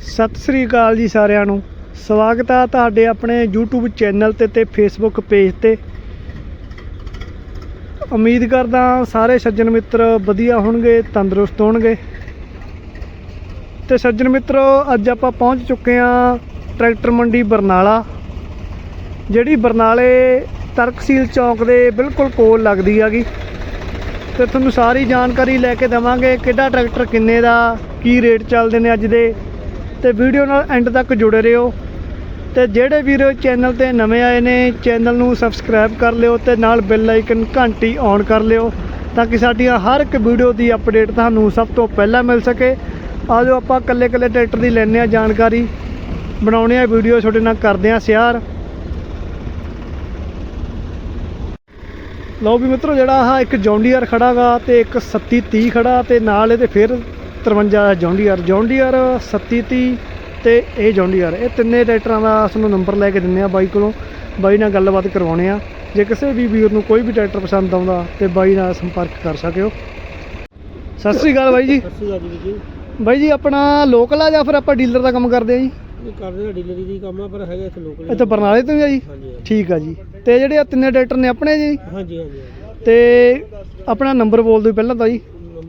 ਸਤਿ ਸ੍ਰੀ ਅਕਾਲ ਜੀ ਸਾਰਿਆਂ ਨੂੰ। ਸਵਾਗਤ ਆ ਤੁਹਾਡੇ ਆਪਣੇ YouTube ਚੈਨਲ ਤੇ ਤੇ Facebook ਪੇਜ ਤੇ। ਉਮੀਦ ਕਰਦਾ ਸਾਰੇ ਸੱਜਣ ਮਿੱਤਰ ਵਧੀਆ ਹੋਣਗੇ, ਤੰਦਰੁਸਤ ਹੋਣਗੇ। ਤੇ ਸੱਜਣ ਮਿੱਤਰੋ, ਅੱਜ ਆਪਾਂ ਪਹੁੰਚ ਚੁੱਕੇ ਆ ਟਰੈਕਟਰ ਮੰਡੀ ਬਰਨਾਲਾ, ਜਿਹੜੀ ਬਰਨਾਲੇ ਤਰਕਸੀਲ ਚੌਂਕ ਦੇ ਬਿਲਕੁਲ ਕੋਲ ਲੱਗਦੀ ਹੈਗੀ। ਤੇ ਤੁਹਾਨੂੰ ਸਾਰੀ ਜਾਣਕਾਰੀ ਲੈ ਕੇ ਦੇਵਾਂਗੇ ਕਿਹੜਾ ਟਰੈਕਟਰ ਕਿੰਨੇ ਦਾ, ਕੀ ਰੇਟ ਚੱਲਦੇ ਨੇ ਅੱਜ ਦੇ। ਤੇ ਵੀਡੀਓ ਨਾਲ ਐਂਡ ਤੱਕ ਜੁੜੇ ਰਹੋ। ਤੇ ਜਿਹੜੇ ਵੀਰ ਚੈਨਲ ਤੇ ਨਵੇਂ ਆਏ ਨੇ, ਚੈਨਲ ਨੂੰ ਸਬਸਕ੍ਰਾਈਬ ਕਰ ਲਿਓ ਤੇ ਨਾਲ ਬੈਲ ਆਈਕਨ ਘੰਟੀ ਔਨ ਕਰ ਲਿਓ ਤਾਂ ਕਿ ਸਾਡੀਆਂ ਹਰ ਇੱਕ ਵੀਡੀਓ ਦੀ ਅਪਡੇਟ ਤੁਹਾਨੂੰ ਸਭ ਤੋਂ ਪਹਿਲਾਂ ਮਿਲ ਸਕੇ। ਆਜੋ ਆਪਾਂ ਕੱਲੇ ਕੱਲੇ ਟਰੈਕਟਰ ਦੀ ਲੈਣੇ ਆ ਜਾਣਕਾਰੀ। ਬਣਾਉਣੇ ਆ ਵੀਡੀਓ, ਤੁਹਾਡੇ ਨਾਲ ਕਰਦੇ ਆ ਸ਼ੇਅਰ। ਲਓ ਵੀ ਮਿੱਤਰੋ, ਜਿਹੜਾ ਆਹ ਇੱਕ ਜੌਂਡੀਅਰ ਖੜਾਗਾ ਤੇ ਇੱਕ 3730 ਖੜਾ ਤੇ ਨਾਲ ਇਹਦੇ ਫਿਰ 53 ਜੌਂਡੀਅਰ ਜੌਂਡੀਅਰ 3730 ਤੇ ਇਹ ਜੌਂਡੀਅਰ ਇਹ ਤਿੰਨੇ ਟਰੈਕਟਰਾਂ ਦਾ ਤੁਹਾਨੂੰ ਨੰਬਰ ਲੈ ਕੇ ਦਿੰਨੇ ਆ ਬਾਈ ਕੋਲੋਂ। ਬਾਈ ਨਾਲ ਗੱਲਬਾਤ ਕਰਵਾਉਣੇ ਆ। ਜੇ ਕਿਸੇ ਵੀ ਵੀਰ ਨੂੰ ਕੋਈ ਵੀ ਟਰੈਕਟਰ ਪਸੰਦ ਆਉਂਦਾ ਤੇ ਬਾਈ ਨਾਲ ਸੰਪਰਕ ਕਰ ਸਕਿਓ। ਸਤਿ ਸ੍ਰੀ ਅਕਾਲ ਬਾਈ ਜੀ। ਸਤਿ ਸ਼੍ਰੀ ਅਕਾਲ ਜੀ ਬਾਈ ਜੀ ਆਪਣਾ ਲੋਕਲ ਆ ਜਾਂ ਫਿਰ ਆਪਾਂ ਡੀਲਰ ਦਾ ਕੰਮ ਕਰਦੇ ਆ ਜੀ? ਇਹ ਕਰਦੇ ਆ ਡੀਲਰੀ ਦੀ ਕੰਮ ਆ ਪਰ ਹੈਗਾ ਇੱਥੇ ਲੋਕਲ ਇੱਥੇ ਬਰਨਾਲੇ ਤੋਂ ਹੀ ਆ ਜੀ? ਠੀਕ ਆ ਜੀ। ਤੇ ਜਿਹੜੇ ਆ ਤਿੰਨੇ ਟਰੈਕਟਰ ਨੇ ਆਪਣੇ ਜੀ? ਹਾਂਜੀ ਹਾਂਜੀ। ਤੇ ਆਪਣਾ ਨੰਬਰ ਬੋਲ ਦਿਓ ਪਹਿਲਾਂ ਤਾਂ ਜੀ।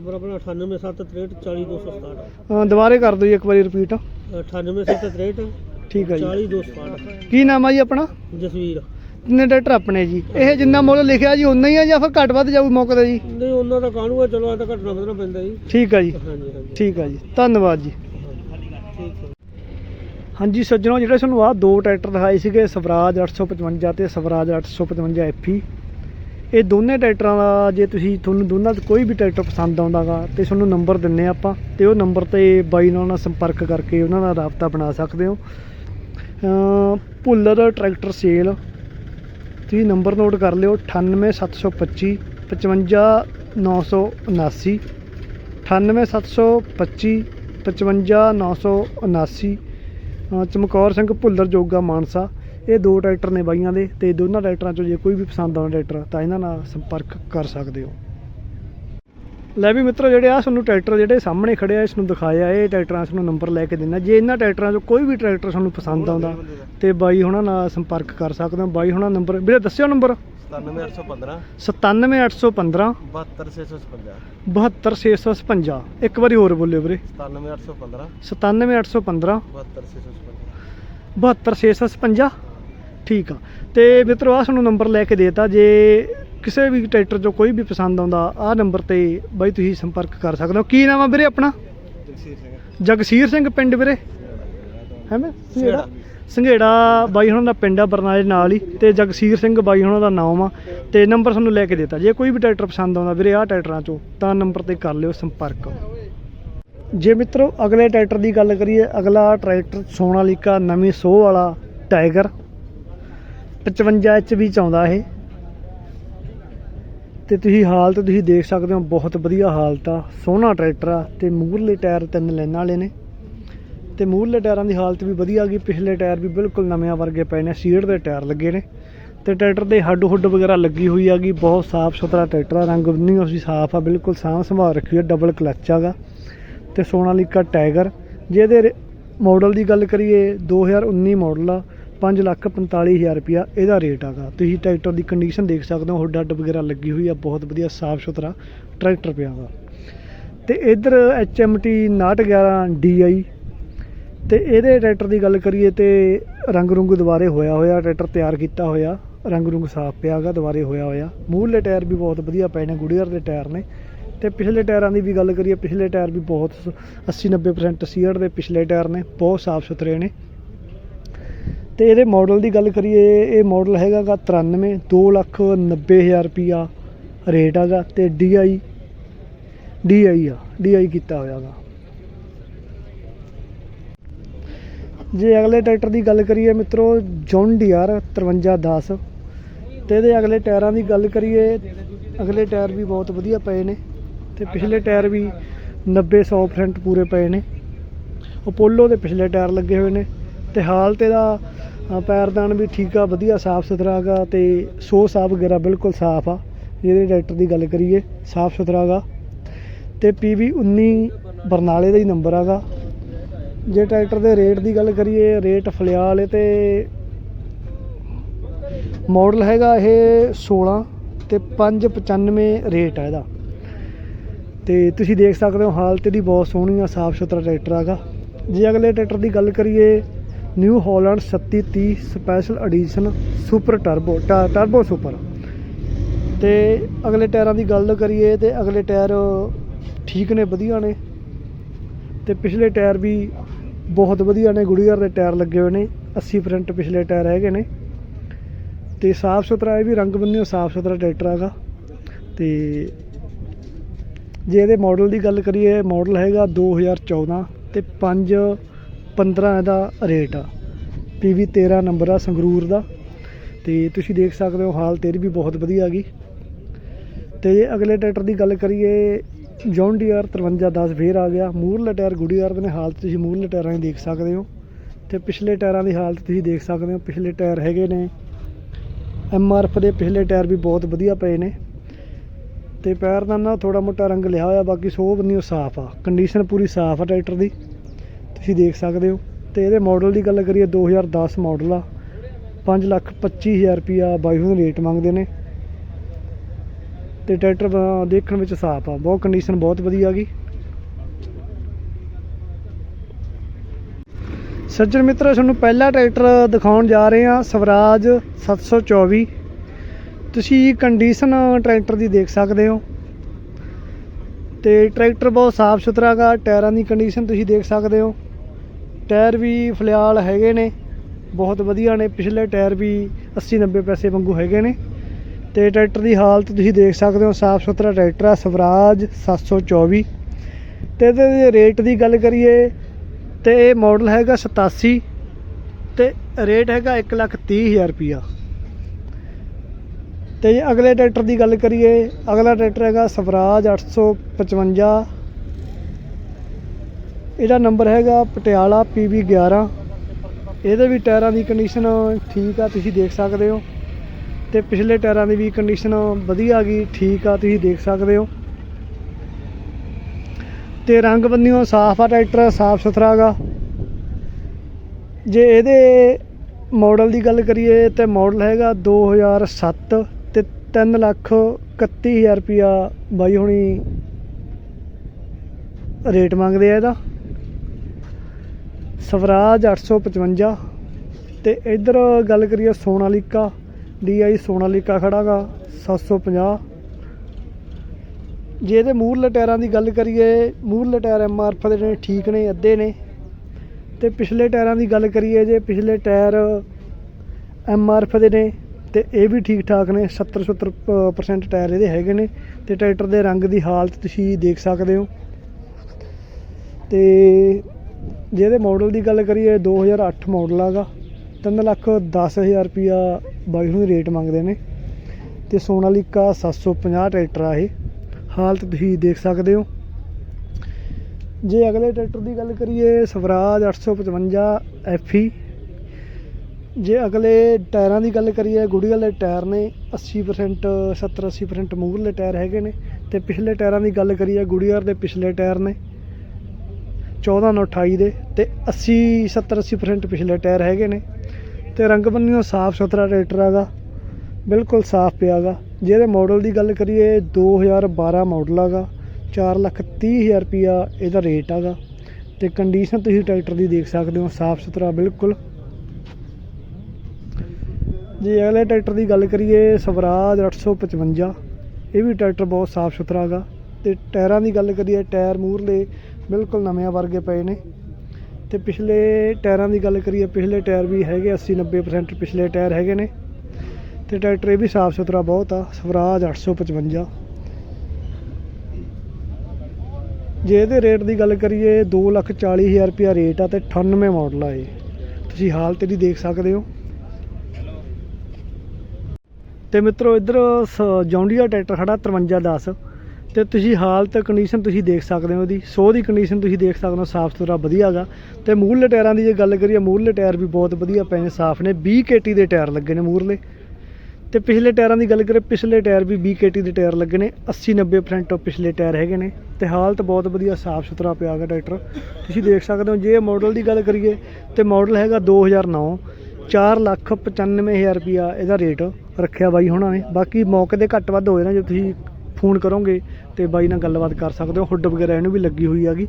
ਨੰਬਰ ਆਪਣਾ 9873640267 ਅਹ ਦੁਬਾਰੇ ਕਰ ਦਿਓ ਜੀ ਇੱਕ ਵਾਰੀ ਰਿਪੀਟ 987364 ਠੀਕ ਆ ਜੀ। 40267 ਕੀ ਨਾਮ ਆ ਜੀ ਆਪਣਾ? ਜਸਵੀਰ। ਕਿੰਨੇ ਟਰੈਕਟਰ ਆਪਣੇ ਜੀ? ਇਹ ਜਿੰਨਾ ਮੁੱਲ ਲਿਖਿਆ ਜੀ ਉਨਾ ਹੀ ਆ ਜਾਂ ਫਿਰ ਘੱਟ ਵੱਧ ਜਾਊ ਮੌਕੇ ਤੇ ਜੀ? ਨਹੀਂ ਉਹਨਾਂ ਦਾ ਕਾਹਨੂੰ ਆ ਚਲੋ ਇਹ ਤਾਂ ਘਟਣਾ ਵਧਣਾ ਪੈਂਦਾ ਜੀ। ਠੀਕ ਆ ਜੀ। ਹਾਂਜੀ ਹਾਂਜੀ। ਠੀਕ ਆ ਜੀ। ਧੰਨਵਾਦ ਜੀ। ਠੀਕ ਹੈ ਹਾਂਜੀ ਸੱਜਣੋ ਜਿਹੜੇ ਤੁਹਾਨੂੰ ਆਹ ਦੋ ਟਰੈਕਟਰ ਦਿਖਾਏ ਸੀਗੇ ਸਵਰਾਜ 855 ਤੇ ਸਵਰਾਜ 855 ਐਫਈ ਇਹ ਦੋਨੇ ਟਰੈਕਟਰਾਂ ਦਾ ਜੇ ਤੁਸੀਂ ਤੁਹਾਨੂੰ ਦੋਨਾਂ 'ਚ ਕੋਈ ਵੀ ਟਰੈਕਟਰ ਪਸੰਦ ਆਉਂਦਾਗਾ ਤੇ ਤੁਹਾਨੂੰ ਨੰਬਰ ਦਿੰਨੇ ਆ ਆਪਾਂ ਤੇ ਉਹ ਨੰਬਰ ਤੇ ਬਾਈ ਨਾਲ ਸੰਪਰਕ ਕਰਕੇ ਉਹਨਾਂ ਨਾਲ ਰਾਬਤਾ ਬਣਾ ਸਕਦੇ ਹੋ। ਭੁੱਲਰ ਟਰੈਕਟਰ ਸੇਲ ਤੁਸੀਂ ਨੰਬਰ ਨੋਟ ਕਰ ਲਿਓ 98725 55979 98725 55979 ਅ, ਚਮਕੌਰ ਸਿੰਘ ਭੁੱਲਰ ਜੋਗਾ ਮਾਨਸਾ। ਇਹ ਦੋ ਟਰੈਕਟਰ ਨੇ ਬਾਈਆਂ ਦੇ ਤੇ ਦੋਨਾਂ ਟਰੈਕਟਰਾਂ ਚੋਂ ਜੇ ਕੋਈ ਵੀ ਪਸੰਦ ਆਉਂਦਾ ਟਰੈਕਟਰ ਤਾਂ ਇਹਨਾਂ ਨਾਲ ਸੰਪਰਕ ਕਰ ਸਕਦੇ ਹੋ। ਲੈ ਵੀ ਮਿੱਤਰੋ ਜਿਹੜੇ ਆ ਤੁਹਾਨੂੰ ਟਰੈਕਟਰ ਜਿਹੜੇ ਸਾਹਮਣੇ ਖੜੇ ਆ ਇਸ ਨੂੰ ਦਿਖਾਇਆ ਇਹ ਟਰੈਕਟਰਾਂ ਤੁਹਾਨੂੰ ਨੰਬਰ ਲੈ ਕੇ ਦਿੰਦਾ। ਜੇ ਇਹਨਾਂ ਟਰੈਕਟਰਾਂ ਚੋਂ ਕੋਈ ਵੀ ਟਰੈਕਟਰ ਤੁਹਾਨੂੰ ਪਸੰਦ ਆਉਂਦਾ ਤੇ ਬਾਈ ਹੁਣਾਂ ਨਾਲ ਸੰਪਰਕ ਕਰ ਸਕਦੇ ਹੋ। ਬਾਈ ਹੁਣਾਂ ਨੰਬਰ ਵੀਰੇ ਦੱਸਿਓ ਨੰਬਰ। 97815 97815 72655 72655 ਇੱਕ ਵਾਰੀ ਹੋਰ ਬੋਲਿਓ ਵੀਰੇ। 97815 97815 72655 72655 ਠੀਕ ਆ। ਤੇ ਮਿੱਤਰੋ ਆ ਤੁਹਾਨੂੰ ਨੰਬਰ ਲੈ ਕੇ ਦੇਤਾ। ਜੇ ਕਿਸੇ ਵੀ ਟਰੈਕਟਰ ਚੋਂ ਕੋਈ ਵੀ ਪਸੰਦ ਆਉਂਦਾ ਆ ਨੰਬਰ ਤੇ ਬਾਈ ਤੁਸੀਂ ਸੰਪਰਕ ਕਰ ਸਕਦੇ ਹੋ। ਕੀ ਨਾਮ ਆ ਵੀਰੇ ਆਪਣਾ? ਜਗਸੀਰ ਸਿੰਘ। ਪਿੰਡ ਵੀਰੇ? ਹੈ ਮੈਂ ਸੰਘੇੜਾ। ਸੰਘੇੜਾ ਬਾਈ ਹੁਣਾਂ ਦਾ ਪਿੰਡ ਆ ਬਰਨਾਲੇ ਨਾਲ ਹੀ। ਤੇ ਜਗਸੀਰ ਸਿੰਘ ਬਾਈ ਹੁਣਾਂ ਦਾ ਨਾਮ ਆ। ਤੇ ਨੰਬਰ ਤੁਹਾਨੂੰ ਲੈ ਕੇ ਦਿੱਤਾ। ਜੇ ਕੋਈ ਵੀ ਟਰੈਕਟਰ ਪਸੰਦ ਆਉਂਦਾ ਵੀਰੇ ਆਹ ਟਰੈਕਟਰਾਂ ਚੋਂ ਤਾਂ ਨੰਬਰ ਤੇ ਕਰ ਲਿਓ ਸੰਪਰਕ। ਜੇ ਮਿੱਤਰੋ ਅਗਲੇ ਟਰੈਕਟਰ ਦੀ ਗੱਲ ਕਰੀਏ ਅਗਲਾ ਟਰੈਕਟਰ ਸੋਨਾਲੀਕਾ ਨਵੀਂ ਸੋਹ ਵਾਲਾ ਟਾਈਗਰ 55 ਐਚ ਵੀ ਚ ਆਉਂਦਾ ਇਹ। ਤੇ ਤੁਸੀਂ ਹਾਲਤ ਤੁਸੀਂ ਦੇਖ ਸਕਦੇ ਹੋ, ਬਹੁਤ ਵਧੀਆ ਹਾਲਤ ਆ। ਸੋਹਣਾ ਟਰੈਕਟਰ ਆ ਤੇ ਮੂਹਰਲੇ ਟਾਇਰ ਤਿੰਨ ਲਾਈਨਾਂ ਵਾਲੇ ਨੇ। ਤੇ ਮੂਹਰਲੇ ਟਾਇਰਾਂ ਦੀ ਹਾਲਤ ਵੀ ਵਧੀਆ ਗਈ, ਪਿਛਲੇ ਟਾਇਰ ਵੀ ਬਿਲਕੁਲ ਨਵੇਂ ਵਰਗੇ ਪਏ ਨੇ, ਸੀਟ ਦੇ ਟਾਇਰ ਲੱਗੇ ਨੇ। ਤੇ ਟਰੈਕਟਰ ਦੇ ਹੱਡ ਹੁੱਡ ਵਗੈਰਾ ਲੱਗੀ ਹੋਈ ਹੈਗੀ ਬਹੁਤ ਸਾਫ਼ ਸੁਥਰਾ ਟਰੈਕਟਰ ਆ, ਰੰਗ ਨਹੀਂ ਉਸ ਦੀ ਸਾਫ਼ ਆ, ਬਿਲਕੁਲ ਸਾਂਭ ਸੰਭਾਲ ਰੱਖੀ ਹੋਈ ਡਬਲ ਕਲੱਚ ਆਗਾ। ਤੇ ਸੋਨਾਲੀਕਾ ਟਾਈਗਰ, ਜਿਹਦੇ ਇਹਦੇ ਮਾਡਲ ਦੀ ਗੱਲ ਕਰੀਏ 2019 ਮਾਡਲ ਆ। 5 ਲੱਖ 45000 ਰੁਪਿਆ ਇਹਦਾ ਰੇਟ ਆਗਾ ਤੁਸੀਂ ਟਰੈਕਟਰ ਦੀ ਕੰਡੀਸ਼ਨ ਦੇਖ ਸਕਦੇ ਹੋ, ਉਹ ਡੱਡ ਵਗੈਰਾ ਲੱਗੀ ਹੋਈ ਆ, ਬਹੁਤ ਵਧੀਆ ਸਾਫ਼ ਸੁਥਰਾ ਟਰੈਕਟਰ ਪਿਆ ਵਾ। ਤੇ ਇਧਰ HMT 911 DI ਤੇ ਇਹਦੇ ਟਰੈਕਟਰ ਦੀ ਗੱਲ ਕਰੀਏ ਤੇ ਰੰਗ ਰੁੰਗ ਦੁਬਾਰੇ ਹੋਇਆ ਹੋਇਆ, ਟਰੈਕਟਰ ਤਿਆਰ ਕੀਤਾ ਹੋਇਆ, ਰੰਗ ਰੁੰਗ ਸਾਫ਼ ਪਿਆਗਾ ਦੁਬਾਰੇ ਹੋਇਆ ਹੋਇਆ। ਮੂਹਰਲੇ ਟਾਇਰ ਵੀ ਬਹੁਤ ਵਧੀਆ ਪਏ ਨੇ ਗੁਡੀਅਰ ਦੇ ਟਾਇਰ ਨੇ। ਤੇ ਪਿਛਲੇ ਟਾਇਰਾਂ ਦੀ ਵੀ ਗੱਲ ਕਰੀਏ, ਪਿਛਲੇ ਟਾਇਰ ਵੀ ਬਹੁਤ 80 90% ਸੀਅਰ ਦੇ ਪਿਛਲੇ ਟਾਇਰ ਨੇ, ਬਹੁਤ ਸਾਫ਼ ਸੁਥਰੇ ਨੇ। ਤੇ ਇਹਦੇ ਮਾਡਲ ਦੀ ਗੱਲ ਕਰੀਏ, ਇਹ ਮਾਡਲ ਹੈਗਾਗਾ 93 2 ਲੱਖ 90 ਹਜ਼ਾਰ ਰੁਪਿਆ ਰੇਟ ਹੈਗਾ ਤੇ DI DI ਆ DI ਕੀਤਾ ਹੋਇਆਗਾ। ਜੇ ਅਗਲੇ ਟਰੈਕਟਰ ਦੀ ਗੱਲ ਕਰੀਏ ਮਿੱਤਰੋ ਜੌਨ ਡੀਆਰ 5310 ਤੇ ਇਹਦੇ ਅਗਲੇ ਟਾਇਰਾਂ ਦੀ ਗੱਲ ਕਰੀਏ, ਅਗਲੇ ਟਾਇਰ ਵੀ ਬਹੁਤ ਵਧੀਆ ਪਏ ਨੇ ਤੇ ਪਿਛਲੇ ਟਾਇਰ ਵੀ 90 100% ਪੂਰੇ ਪਏ ਨੇ। ਅਪੋਲੋ ਦੇ ਪਿਛਲੇ ਟਾਇਰ ਲੱਗੇ ਹੋਏ ਨੇ। ਤੇ ਹਾਲਤ ਇਹਦਾ ਅ, ਪੈਰਦਾਨ ਵੀ ਠੀਕ ਆ ਵਧੀਆ ਸਾਫ਼ ਸੁਥਰਾ ਗਾ ਤੇ ਸੋ ਸਾਫ਼ ਵਗੈਰਾ ਬਿਲਕੁਲ ਸਾਫ਼ ਆ। ਜਿਹਦੇ ਟਰੈਕਟਰ ਦੀ ਗੱਲ ਕਰੀਏ ਸਾਫ਼ ਸੁਥਰਾ ਗਾ। ਤੇ PV 19 ਬਰਨਾਲੇ ਦਾ ਹੀ ਨੰਬਰ ਆਗਾ ਜੇ ਟਰੈਕਟਰ ਦੇ ਰੇਟ ਦੀ ਗੱਲ ਕਰੀਏ ਰੇਟ ਫਲਿਆਲ ਤੇ ਮਾਡਲ ਹੈਗਾ ਇਹ 16 ਤੇ 595 ਰੇਟ ਆ ਇਹਦਾ। ਤੇ ਤੁਸੀਂ ਦੇਖ ਸਕਦੇ ਹੋ ਹਾਲਤ ਇਹਦੀ ਬਹੁਤ ਸੋਹਣੀ ਆ ਸਾਫ਼ ਸੁਥਰਾ ਟਰੈਕਟਰ ਹੈਗਾ ਜੇ ਅਗਲੇ ਟਰੈਕਟਰ ਦੀ ਗੱਲ ਕਰੀਏ New Holland 3730 special edition super turbo turbo super. ਤੇ ਅਗਲੇ ਟਾਇਰਾਂ ਦੀ ਗੱਲ ਕਰੀਏ ਤੇ ਅਗਲੇ ਟਾਇਰ ਠੀਕ ਨੇ, ਵਧੀਆ ਨੇ। ਤੇ ਪਿਛਲੇ ਟਾਇਰ ਵੀ ਬਹੁਤ ਵਧੀਆ ਨੇ, ਗੁੜੀਅਰ ਦੇ ਟਾਇਰ ਲੱਗੇ ਹੋਏ ਨੇ 80% ਪਿਛਲੇ ਟਾਇਰ ਹੈਗੇ ਨੇ। ਤੇ ਸਾਫ਼ ਸੁਥਰਾ, ਇਹ ਵੀ ਰੰਗ ਬੰਨਿਓ, ਸਾਫ਼ ਸੁਥਰਾ ਟਰੈਕਟਰ ਹੈਗਾ। ਤੇ ਜੇ ਇਹਦੇ ਮਾਡਲ ਦੀ ਗੱਲ ਕਰੀਏ ਮਾਡਲ ਹੈਗਾ 2014 ਤੇ 5 15 ਇਹਦਾ ਰੇਟ ਆ। PV 13 ਨੰਬਰ ਆ ਸੰਗਰੂਰ ਦਾ। ਤੇ ਤੁਸੀਂ ਦੇਖ ਸਕਦੇ ਹੋ, ਹਾਲ ਤੇਰੀ ਵੀ ਬਹੁਤ ਵਧੀਆ ਗਈ। ਤੇ ਜੇ ਅਗਲੇ ਟਰੈਕਟਰ ਦੀ ਗੱਲ ਕਰੀਏ ਜੌਨ ਡੀਆਰ 5310 ਫੇਰ ਆ ਗਿਆ। ਮੂਰਲੇ ਟਾਇਰ ਗੁੜੀਆਰ ਦੇ ਹਾਲਤ ਤੁਸੀਂ ਮੂਰਲੇ ਟਾਇਰਾਂ ਦੀ ਦੇਖ ਸਕਦੇ ਹੋ। ਤੇ ਪਿਛਲੇ ਟਾਇਰਾਂ ਦੀ ਹਾਲਤ ਤੁਸੀਂ ਦੇਖ ਸਕਦੇ ਹੋ, ਪਿਛਲੇ ਟਾਇਰ ਹੈਗੇ ਨੇ। ਐਮਆਰਐਫ ਦੇ ਪਿਛਲੇ ਟਾਇਰ ਵੀ ਬਹੁਤ ਵਧੀਆ ਪਏ ਨੇ। ਤੇ ਪੈਰ ਦਾ ਨਾ ਥੋੜਾ ਮੋਟਾ ਰੰਗ ਲਿਆ ਹੋਇਆ, ਬਾਕੀ ਸੋ ਉਹ ਸਾਫ਼ ਆ। ਕੰਡੀਸ਼ਨ ਪੂਰੀ ਸਾਫ਼ ਆ ਟਰੈਕਟਰ ਦੀ। ਤੁਸੀਂ ਦੇਖ ਸਕਦੇ ਹੋ। ਤੇ ਇਹਦੇ ਮਾਡਲ ਦੀ ਗੱਲ ਕਰੀਏ 2010 ਮਾਡਲ ਆ। 5 ਲੱਖ 25000 ਰੁਪਿਆ ਬਾਈ ਹੁਣ ਰੇਟ ਮੰਗਦੇ ਨੇ। ਤੇ ਟਰੈਕਟਰ ਦੇਖਣ ਵਿੱਚ ਸਾਫ਼ ਆ। ਬਹੁਤ ਕੰਡੀਸ਼ਨ ਬਹੁਤ ਵਧੀਆ ਗਈ ਸੱਜਣ ਮਿੱਤਰੋ, ਤੁਹਾਨੂੰ ਪਹਿਲਾ ਟਰੈਕਟਰ ਦਿਖਾਉਣ ਜਾ ਰਹੇ ਹਾਂ, ਸਵਰਾਜ 724 ਤੁਸੀਂ ਕੰਡੀਸ਼ਨ ਟਰੈਕਟਰ ਦੀ ਦੇਖ ਸਕਦੇ ਹੋ। ਤੇ ਟਰੈਕਟਰ ਬਹੁਤ ਸਾਫ਼ ਸੁਥਰਾ ਗਾ, ਟਾਇਰਾਂ ਦੀ ਕੰਡੀਸ਼ਨ ਤੁਸੀਂ ਦੇਖ ਸਕਦੇ ਹੋ। ਟਾਇਰ ਵੀ ਫਿਲਹਾਲ ਹੈਗੇ ਨੇ, ਬਹੁਤ ਵਧੀਆ ਨੇ, ਪਿਛਲੇ ਟਾਇਰ ਵੀ 80 90 ਪੈਸੇ ਵਾਂਗੂ ਹੈਗੇ ਨੇ ਤੇ ਟਰੈਕਟਰ ਦੀ ਹਾਲਤ ਤੁਸੀਂ ਦੇਖ ਸਕਦੇ ਹੋ, ਸਾਫ਼ ਸੁਥਰਾ ਟਰੈਕਟਰ ਆ, ਸਵਰਾਜ 724 ਤੇ ਇਹਦੇ ਰੇਟ ਦੀ ਗੱਲ ਕਰੀਏ ਤੇ ਇਹ ਮਾਡਲ ਹੈਗਾ 87 ਤੇ ਰੇਟ ਹੈਗਾ 130000 ਰੁਪਿਆ ਤੇ ਜੇ ਅਗਲੇ ਟਰੈਕਟਰ ਦੀ ਗੱਲ ਕਰੀਏ, ਅਗਲਾ ਟਰੈਕਟਰ ਹੈਗਾ ਸਵਰਾਜ 855 ਇਹਦਾ ਨੰਬਰ ਹੈਗਾ ਪਟਿਆਲਾ PV 11 ਇਹਦੇ ਵੀ ਟਾਇਰਾਂ ਦੀ ਕੰਡੀਸ਼ਨ ਠੀਕ ਆ, ਤੁਸੀਂ ਦੇਖ ਸਕਦੇ ਹੋ। ਤੇ ਪਿਛਲੇ ਟਾਇਰਾਂ ਦੀ ਵੀ ਕੰਡੀਸ਼ਨ ਵਧੀਆ ਗਈ, ਠੀਕ ਆ, ਤੁਸੀਂ ਦੇਖ ਸਕਦੇ ਹੋ। ਤੇ ਰੰਗ ਬੰਨਿਓ ਸਾਫ਼ ਆ, ਟਰੈਕਟਰ ਸਾਫ਼ ਸੁਥਰਾ ਗਾ। ਜੇ ਇਹਦੇ ਮਾਡਲ ਦੀ ਗੱਲ ਕਰੀਏ ਤੇ ਮਾਡਲ ਹੈਗਾ 2007 ਤੇ 3 ਲੱਖ 31000 ਰੁਪਿਆ ਬਾਈ ਹੁਣੀ ਰੇਟ ਮੰਗਦੇ ਆ ਇਹਦਾ। ਸਵਰਾਜ 855 ਤੇ ਇਧਰ ਗੱਲ ਕਰੀਏ ਸੋਨਾਲੀਕਾ DI ਸੋਨਾਲੀਕਾ ਖੜਾਗਾ 750 ਜੇ ਇਹਦੇ ਮੂਹਰਲੇ ਟਾਇਰਾਂ ਦੀ ਗੱਲ ਕਰੀਏ, ਮੂਹਰਲੇ ਟਾਇਰ ਐਮਆਰਐਫ ਦੇ ਨੇ ਠੀਕ ਨੇ, ਅੱਧੇ ਨੇ। ਤੇ ਪਿਛਲੇ ਟਾਇਰਾਂ ਦੀ ਗੱਲ ਕਰੀਏ ਜੇ ਪਿਛਲੇ ਟਾਇਰ ਐਮਆਰਐਫ ਦੇ ਨੇ, ਤੇ ਇਹ ਵੀ ਠੀਕ ਠਾਕ ਨੇ 70 70% ਟਾਇਰ ਇਹਦੇ ਹੈਗੇ ਨੇ, ਤੇ ਟਰੈਕਟਰ ਦੇ ਰੰਗ ਦੀ ਹਾਲਤ ਤੁਸੀਂ ਦੇਖ ਸਕਦੇ ਹੋ। ਤੇ ਜੇ ਇਹਦੇ ਮਾਡਲ ਦੀ ਗੱਲ ਕਰੀਏ 2008 ਮਾਡਲ ਆਗਾ। 3 ਲੱਖ 10000 ਰੁਪਿਆ ਬਾਈ ਨੂੰ ਰੇਟ ਮੰਗਦੇ ਨੇ। ਤੇ ਸੋਨਾਲੀਕਾ 750 ਟਰੈਕਟਰ ਆ ਇਹ। ਹਾਲਤ ਤੁਸੀਂ ਦੇਖ ਸਕਦੇ ਹੋ। ਜੇ ਅਗਲੇ ਟਰੈਕਟਰ ਦੀ ਗੱਲ ਕਰੀਏ, ਸਵਰਾਜ 855 FE ਜੇ ਅਗਲੇ ਟਾਇਰਾਂ ਦੀ ਗੱਲ ਕਰੀਏ ਗੁੜੀ ਵਾਲੇ ਟਾਇਰ ਨੇ 80% 70 80% ਮੂਹਰਲੇ ਟਾਇਰ ਹੈਗੇ ਨੇ। ਤੇ ਪਿਛਲੇ ਟਾਇਰਾਂ ਦੀ ਗੱਲ ਕਰੀਏ ਗੁੜੀਆਰ ਦੇ ਪਿਛਲੇ ਟਾਇਰ ਨੇ। 14 ਨੂੰ 28 ਦੇ ਤੇ 80 70 80% ਪਿਛਲੇ ਟਾਇਰ ਹੈਗੇ ਨੇ ਤੇ ਰੰਗ ਬੰਨਿਓ ਸਾਫ਼ ਸੁਥਰਾ ਟਰੈਕਟਰ ਹੈਗਾ, ਬਿਲਕੁਲ ਸਾਫ਼ ਪਿਆਗਾ ਜਿਹਦੇ ਮਾਡਲ ਦੀ ਗੱਲ ਕਰੀਏ 2012 ਮਾਡਲ ਹੈਗਾ 4 ਲੱਖ 30 ਹਜ਼ਾਰ ਰੁਪਿਆ ਇਹਦਾ ਰੇਟ ਹੈਗਾ। ਤੇ ਕੰਡੀਸ਼ਨ ਤੁਸੀਂ ਟਰੈਕਟਰ ਦੀ ਦੇਖ ਸਕਦੇ ਹੋ, ਸਾਫ਼ ਸੁਥਰਾ ਬਿਲਕੁਲ। ਜੇ ਅਗਲੇ ਟਰੈਕਟਰ ਦੀ ਗੱਲ ਕਰੀਏ, ਸਵਰਾਜ 855 ਇਹ ਵੀ ਟਰੈਕਟਰ ਬਹੁਤ ਸਾਫ਼ ਸੁਥਰਾ ਹੈਗਾ। ਤੇ ਟਾਇਰਾਂ ਦੀ ਗੱਲ ਕਰੀਏ, ਟਾਇਰ ਮੂਰਲੇ ਬਿਲਕੁਲ ਨਵੇਂ ਵਰਗੇ ਪਏ ਨੇ। ਤੇ ਪਿਛਲੇ ਟਾਇਰਾਂ ਦੀ ਗੱਲ ਕਰੀਏ, ਪਿਛਲੇ ਟਾਇਰ ਵੀ ਹੈਗੇ 80 90% ਪਿਛਲੇ ਟਾਇਰ ਹੈਗੇ ਨੇ। ਤੇ ਟਰੈਕਟਰ ਇਹ ਵੀ ਸਾਫ਼ ਸੁਥਰਾ ਬਹੁਤ ਆ, ਸਵਰਾਜ 855 ਜੇ ਇਹਦੇ ਰੇਟ ਦੀ ਗੱਲ ਕਰੀਏ 240000 ਰੁਪਿਆ ਰੇਟ ਆ ਤੇ 98 ਮਾਡਲ ਆ ਇਹ। ਤੁਸੀਂ ਹਾਲਤ ਇਹਦੀ ਦੇਖ ਸਕਦੇ ਹੋ। ਤੇ ਮਿੱਤਰੋ, ਇੱਧਰ ਜੌਂਡੀਆ ਟਰੈਕਟਰ ਖੜਾ 5310 ਤੇ ਤੁਸੀਂ ਹਾਲਤ ਕੰਡੀਸ਼ਨ ਤੁਸੀਂ ਦੇਖ ਸਕਦੇ ਹੋ ਉਹਦੀ। ਸੋ ਦੀ ਕੰਡੀਸ਼ਨ ਤੁਸੀਂ ਦੇਖ ਸਕਦੇ ਹੋ, ਸਾਫ਼ ਸੁਥਰਾ ਵਧੀਆ ਹੈਗਾ। ਤੇ ਮੂਹਰਲੇ ਟਾਇਰਾਂ ਦੀ ਜੇ ਗੱਲ ਕਰੀਏ ਮੂਹਰਲੇ ਟਾਇਰ ਵੀ ਬਹੁਤ ਵਧੀਆ ਪਏ ਨੇ, ਸਾਫ਼ ਨੇ। 20 ਕੇਟੀ ਦੇ ਟਾਇਰ ਲੱਗੇ ਨੇ ਮੂਹਰਲੇ ਤੇ ਪਿਛਲੇ ਟਾਇਰਾਂ ਦੀ ਗੱਲ ਕਰੀਏ, ਪਿਛਲੇ ਟਾਇਰ ਵੀ 20 ਕੇਟੀ ਦੇ ਟਾਇਰ ਲੱਗੇ ਨੇ। 80 90% ਪਿਛਲੇ ਟਾਇਰ ਹੈਗੇ ਨੇ। ਤੇ ਹਾਲਤ ਬਹੁਤ ਵਧੀਆ, ਸਾਫ਼ ਸੁਥਰਾ ਪਿਆ ਹੈਗਾ ਟਰੈਕਟਰ। ਤੁਸੀਂ ਦੇਖ ਸਕਦੇ ਹੋ, ਜੇ ਮਾਡਲ ਦੀ ਗੱਲ ਕਰੀਏ, ਤੇ ਮਾਡਲ ਹੈਗਾ 2009 4 ਲੱਖ 95000 ਰੁਪਿਆ ਇਹਦਾ ਰੇਟ ਰੱਖਿਆ ਬਾਈ ਹੋਣਾ ਨੇ। ਬਾਕੀ ਮੌਕੇ ਦੇ ਘੱਟ ਵੱਧ ਹੋਏ ਨਾ, ਜੇ ਤੁਸੀਂ ਫੋਨ ਕਰੋਗੇ ਤੇ ਬਾਈ ਨਾਲ ਗੱਲਬਾਤ ਕਰ ਸਕਦੇ ਹੋ। ਹੁੱਡ ਵਗੈਰਾ ਇਹਨੂੰ ਵੀ ਲੱਗੀ ਹੋਈ ਹੈਗੀ।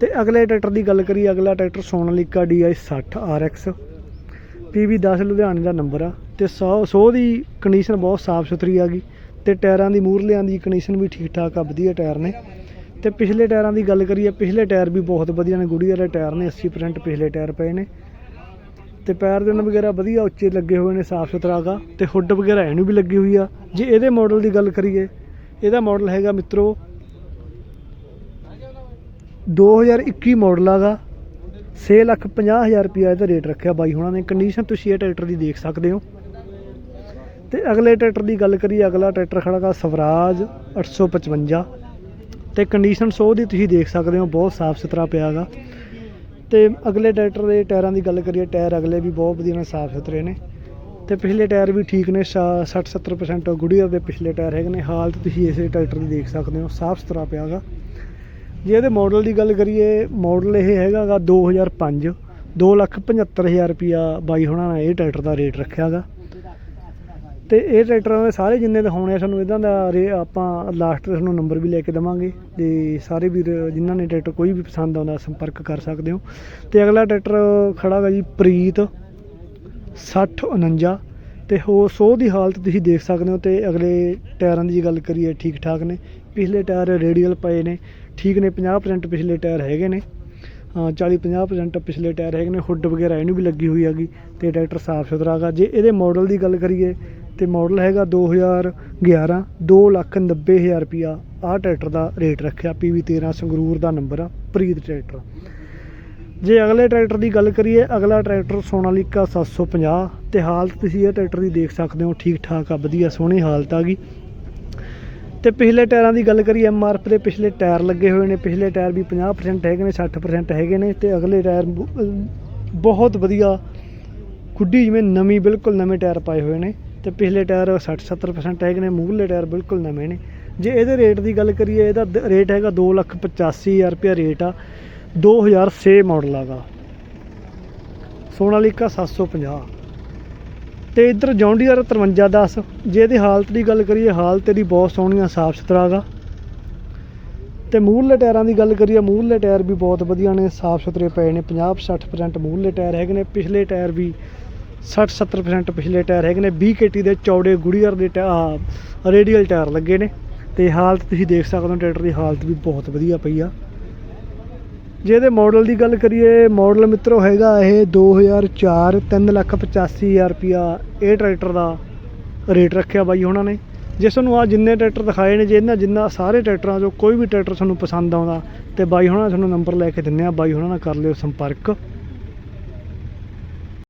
ਤੇ ਅਗਲੇ ਟਰੈਕਟਰ ਦੀ ਗੱਲ ਕਰੀਏ, ਅਗਲਾ tractor Sonalika DI 60 RX PV 10 ਲੁਧਿਆਣੇ ਦਾ ਨੰਬਰ ਆ ਤੇ 100 100 ਦੀ ਕੰਡੀਸ਼ਨ ਬਹੁਤ ਸਾਫ਼ ਸੁਥਰੀ ਆ ਗਈ ਤੇ ਟਾਇਰਾਂ ਦੀ ਮੂਰਲਿਆਂ ਦੀ ਕੰਡੀਸ਼ਨ ਵੀ ਠੀਕ ਠਾਕ ਆ, ਵਧੀਆ ਟਾਇਰ ਨੇ। ਤੇ ਪਿਛਲੇ ਟਾਇਰਾਂ ਦੀ ਗੱਲ ਕਰੀਏ, ਪਿਛਲੇ ਟਾਇਰ ਵੀ ਬਹੁਤ ਵਧੀਆ ਨੇ ਗੁੜੀ ਵਾਲੇ ਟਾਇਰ ਨੇ 80% ਪਿਛਲੇ ਟਾਇਰ ਪਏ ਨੇ। ਤੇ ਪੈਰ ਦੇ ਵਗੈਰਾ ਵਧੀਆ ਉੱਚੇ ਲੱਗੇ ਹੋਏ ਨੇ, ਸਾਫ਼ ਸੁਥਰਾ ਗਾ ਤੇ ਹੁੱਡ ਵਗੈਰਾ ਇਹਨੂੰ ਵੀ ਲੱਗੀ ਹੋਈ ਆ। ਜੇ ਇਹਦੇ ਮਾਡਲ ਦੀ ਗੱਲ ਕਰੀਏ ਇਹਦਾ ਮਾਡਲ ਹੈਗਾ ਮਿੱਤਰੋ 2021 ਮਾਡਲ ਆਗਾ। 6 ਲੱਖ 50 ਹਜ਼ਾਰ ਰੁਪਇਆ ਇਹਦਾ ਰੇਟ ਰੱਖਿਆ ਬਾਈ ਹੁਣਾਂ ਨੇ। ਕੰਡੀਸ਼ਨ ਤੁਸੀਂ ਇਹ ਟਰੈਕਟਰ ਦੀ ਦੇਖ ਸਕਦੇ ਹੋ। ਤੇ ਅਗਲੇ ਟਰੈਕਟਰ ਦੀ ਗੱਲ ਕਰੀਏ, ਅਗਲਾ ਟਰੈਕਟਰ ਖੜਾ ਗਾ ਸਵਰਾਜ 855 ਤੇ ਕੰਡੀਸ਼ਨ 100 ਦੀ ਤੁਸੀਂ ਦੇਖ ਸਕਦੇ ਹੋ, ਬਹੁਤ ਸਾਫ਼ ਸੁਥਰਾ ਪਿਆ ਗਾ। ਤੇ ਅਗਲੇ ਟਰੈਕਟਰ ਦੇ ਟਾਇਰਾਂ ਦੀ ਗੱਲ ਕਰੀਏ, ਟਾਇਰ ਅਗਲੇ ਵੀ ਬਹੁਤ ਵਧੀਆ ਨੇ, ਸਾਫ਼ ਸੁਥਰੇ ਨੇ। ਤੇ ਪਿਛਲੇ ਟਾਇਰ ਵੀ ਠੀਕ ਨੇ 60 70% ਗੁੜੀਅਰ ਦੇ ਪਿਛਲੇ ਟਾਇਰ ਹੈਗੇ ਨੇ। ਹਾਲਤ ਤੁਸੀਂ ਇਸੇ ਟਰੈਕਟਰ ਦੀ ਦੇਖ ਸਕਦੇ ਹੋ, ਸਾਫ਼ ਸੁਥਰਾ ਪਿਆ ਗਾ ਜੇ ਇਹਦੇ ਮਾਡਲ ਦੀ ਗੱਲ ਕਰੀਏ ਮਾਡਲ ਇਹ ਹੈਗਾ ਗਾ 2005 ਦੋ ਲੱਖ 75000 ਰੁਪਿਆ ਬਾਈ ਹੋਣਾ ਨੇ ਇਹ ਟਰੈਕਟਰ ਦਾ ਰੇਟ ਰੱਖਿਆ ਗਾ ਤੇ ਇਹ ਟਰੈਕਟਰਾਂ ਦੇ ਸਾਰੇ ਜਿੰਨੇ ਦਿਖਾਉਣੇ ਆ, ਸਾਨੂੰ ਇਦਾਂ ਦਾ ਰੇ ਆਪਾਂ ਲਾਸਟ ਤੇ ਤੁਹਾਨੂੰ ਨੰਬਰ ਵੀ ਲੈ ਕੇ ਦੇਵਾਂਗੇ। ਤੇ ਸਾਰੇ ਵੀਰ ਜਿਨ੍ਹਾਂ ਨੇ ਟਰੈਕਟਰ ਕੋਈ ਵੀ ਪਸੰਦ ਆਉਂਦਾ ਸੰਪਰਕ ਕਰ ਸਕਦੇ ਹੋ। ਤੇ ਅਗਲਾ ਟਰੈਕਟਰ ਖੜਾ ਗਾ ਜੀ ਪ੍ਰੀਤ। 6049 ਤੇ ਹੋ 100 ਦੀ ਹਾਲਤ ਤੁਸੀਂ ਦੇਖ ਸਕਦੇ ਹੋ ਤੇ ਅਗਲੇ ਟਾਇਰਾਂ ਦੀ ਗੱਲ ਕਰੀਏ ਠੀਕ ਠਾਕ ਨੇ। ਪਿਛਲੇ ਟਾਇਰ ਰੇਡੀਅਲ ਪਏ ਨੇ, ਠੀਕ ਨੇ 50% ਪਿਛਲੇ ਟਾਇਰ ਹੈਗੇ ਨੇ। ਹਾਂ 40 50% ਪਿਛਲੇ ਟਾਇਰ ਹੈਗੇ ਨੇ, ਹੁੱਡ ਵਗੈਰਾ ਇਹਨੂੰ ਵੀ ਲੱਗੀ ਹੋਈ ਹੈਗੀ ਤੇ ਟਰੈਕਟਰ ਸਾਫ਼ ਸੁਥਰਾ ਹੈਗਾ। ਜੇ ਇਹਦੇ ਮਾਡਲ ਦੀ ਗੱਲ ਕਰੀਏ ਤੇ ਮਾਡਲ ਹੈਗਾ 2011 2 ਲੱਖ 90 ਹਜ਼ਾਰ ਰੁਪਿਆ ਆਹ ਟਰੈਕਟਰ ਦਾ ਰੇਟ ਰੱਖਿਆ PV 13 ਸੰਗਰੂਰ ਦਾ ਨੰਬਰ ਆ, ਪ੍ਰੀਤ ਟਰੈਕਟਰ। ਜੇ ਅਗਲੇ ਟਰੈਕਟਰ ਦੀ ਗੱਲ ਕਰੀਏ, ਅਗਲਾ ਟਰੈਕਟਰ ਸੋਨਾਲੀਕਾ 750 ਤੇ ਹਾਲਤ ਤੁਸੀਂ ਇਹ ਟਰੈਕਟਰ ਦੀ ਦੇਖ ਸਕਦੇ ਹੋ, ਠੀਕ ਠਾਕ ਆ, ਵਧੀਆ, ਸੋਹਣੀ ਹਾਲਤ ਆ ਗਈ। ਤੇ ਪਿਛਲੇ ਟਾਇਰਾਂ ਦੀ ਗੱਲ ਕਰੀਏ ਐਮਆਰਐਫ ਦੇ ਪਿਛਲੇ ਟਾਇਰ ਲੱਗੇ ਹੋਏ ਨੇ, ਪਿਛਲੇ ਟਾਇਰ ਵੀ 50% ਹੈਗੇ ਨੇ 60% ਹੈਗੇ ਨੇ, ਤੇ ਅਗਲੇ ਟਾਇਰ ਬ- ਬਹੁਤ ਵਧੀਆ ਗੁੱਡੀ ਜਿਵੇਂ ਨਵੀਂ, ਬਿਲਕੁਲ ਨਵੇਂ ਟਾਇਰ ਪਾਏ ਹੋਏ ਨੇ, ਤੇ ਪਿਛਲੇ ਟਾਇਰ 60 70% ਹੈਗੇ ਨੇ ਮੂਹਰਲੇ ਟਾਇਰ ਬਿਲਕੁਲ ਨਵੇਂ ਨੇ। ਜੇ ਇਹਦੇ ਰੇਟ ਦੀ ਗੱਲ ਕਰੀਏ, ਇਹਦਾ ਦ- ਰੇਟ ਹੈਗਾ 285000 ਰੁਪਇਆ ਰੇਟ ਆ 2006 ਮਾਡਲ ਆਗਾ ਸੋਨਾਲੀਕਾ 750 ਤੇ ਇੱਧਰ ਜੌਂਡੀਅਰ 5310 ਜੇ ਇਹਦੀ ਹਾਲਤ ਦੀ ਗੱਲ ਕਰੀਏ, ਹਾਲਤ ਇਹਦੀ ਬਹੁਤ ਸੋਹਣੀ ਆ, ਸਾਫ਼ ਸੁਥਰਾ ਗਾ। ਤੇ ਮੂਹਰਲੇ ਟਾਇਰਾਂ ਦੀ ਗੱਲ ਕਰੀਏ, ਮੂਹਰਲੇ ਟਾਇਰ ਵੀ ਬਹੁਤ ਵਧੀਆ ਨੇ, ਸਾਫ਼ ਸੁਥਰੇ ਪਏ ਨੇ 50 60% ਮੂਹਰਲੇ ਟਾਇਰ ਹੈਗੇ ਨੇ, ਪਿਛਲੇ ਟਾਇਰ ਵੀ 60 70% ਪਿਛਲੇ ਟਾਇਰ ਹੈਗੇ ਨੇ 20 ਕੇਟੀ ਦੇ ਚੌੜੇ ਗੁੜੀਅਰ ਦੇ ਟਾ- ਰੇਡੀਅਲ ਟਾਇਰ ਲੱਗੇ ਨੇ। ਤੇ ਹਾਲਤ ਤੁਸੀਂ ਦੇਖ ਸਕਦੇ ਹੋ, ਟਰੈਕਟਰ ਦੀ ਹਾਲਤ ਵੀ ਬਹੁਤ ਵਧੀਆ ਪਈ ਆ। ਜੇ ਇਹਦੇ ਮਾਡਲ ਦੀ ਗੱਲ ਕਰੀਏ ਮਾਡਲ ਮਿੱਤਰੋ ਹੈਗਾ ਇਹ 2004 385000 ਰੁਪਿਆ ਇਹ ਟਰੈਕਟਰ ਦਾ ਰੇਟ ਰੱਖਿਆ ਬਾਈ ਉਹਨਾਂ ਨੇ। ਜੇ ਤੁਹਾਨੂੰ ਆ ਜਿੰਨੇ ਟਰੈਕਟਰ ਦਿਖਾਏ ਨੇ, ਜੇ ਇਹਨਾਂ ਜਿੰਨਾ ਸਾਰੇ ਟਰੈਕਟਰਾਂ ਚੋਂ ਕੋਈ ਵੀ ਟਰੈਕਟਰ ਤੁਹਾਨੂੰ ਪਸੰਦ ਆਉਂਦਾ, ਤੇ ਬਾਈ ਹੁਣਾਂ ਤੁਹਾਨੂੰ ਨੰਬਰ ਲੈ ਕੇ ਦਿੰਨੇ ਆ। ਬਾਈ ਹੁਣਾਂ ਨਾਲ ਕਰ ਲਿਓ ਸੰਪਰਕ।